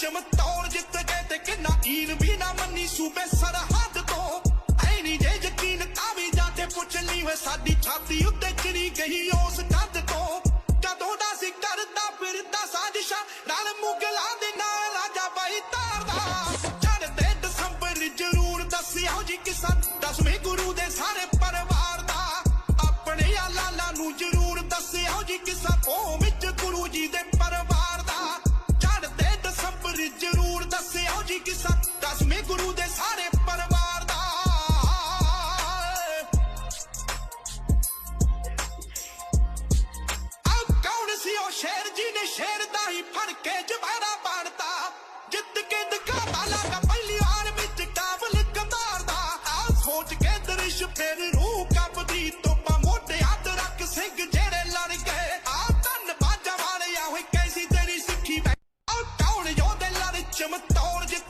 ਚਮਤੌਰ ਜਿੱਤ ਗਏ ਤੇ ਕਿੰਨਾ ਈਨ ਵੀ ਨਾ ਮੰਨੀ ਸੂਬੇ ਸਰਹੱਦ ਤੋਂ। ਐ ਨਹੀਂ ਜੇ ਯਕੀਨ ਕਾਵੀ ਜਾ ਕੇ ਪੁੱਛ ਲਈ ਵੇ ਸਾਡੀ ਛਾਤੀ ਉੱਤੇ ਚਿਰੀ ਗਈ ਉਸ ਕੰਧ ਤੋਂ। ਕਦੋਂ ਦਾ ਸੀ ਕਰਦਾ ਫਿਰਦਾ ਸਾਜ਼ਿਸ਼ਾਂ ਨਾਲ ਮੁਗਲਾਂ ਦੇ ਨਾਲ ਰਾਜਾ ਬਾਈ ਤਾਰਦਾ ਚੜਦੇ ਦਸੰਬਰ ਜ਼ਰੂਰ ਦੱਸਿਓ ਜੀ ਕਿਸਾ ਦਸਵੇਂ ਗੁਰੂ ਦੇ ਸਾਰੇ ਪਰਿਵਾਰ ਦਾ। ਆਪਣੇ ਆ ਨੂੰ ਜ਼ਰੂਰ ਦੱਸਿਓ ਜੀ ਕਿਸਾ ਉਹ ਦੱਸਿਓ ਕਿਸਾ ਦਸਵੇਂ ਗੁਰੂ ਦੇ ਸਾਰੇ ਪਰਿਵਾਰ ਦਾ। ਆਹ ਕੌਣ ਸੀ ਉਹ ਸ਼ੇਰ ਜੀ ਨੇ ਸ਼ੇਰ ਦਾ ਹੀ ਫੜ ਕੇ ਜਵਾਰਾ ਪਾੜਤਾ? ਜਿੱਤ ਕੇ ਦਿਖਾਵਾ ਲਾਗਾ ਪਹਿਲੀ ਵਾਰ ਵਿੱਚ ਕਾਬਲ ਕਮਾਰ ਦਾ। ਆ ਸੋਚ ਕੇ ਦਰਿਸ਼ ਫਿਰ All and just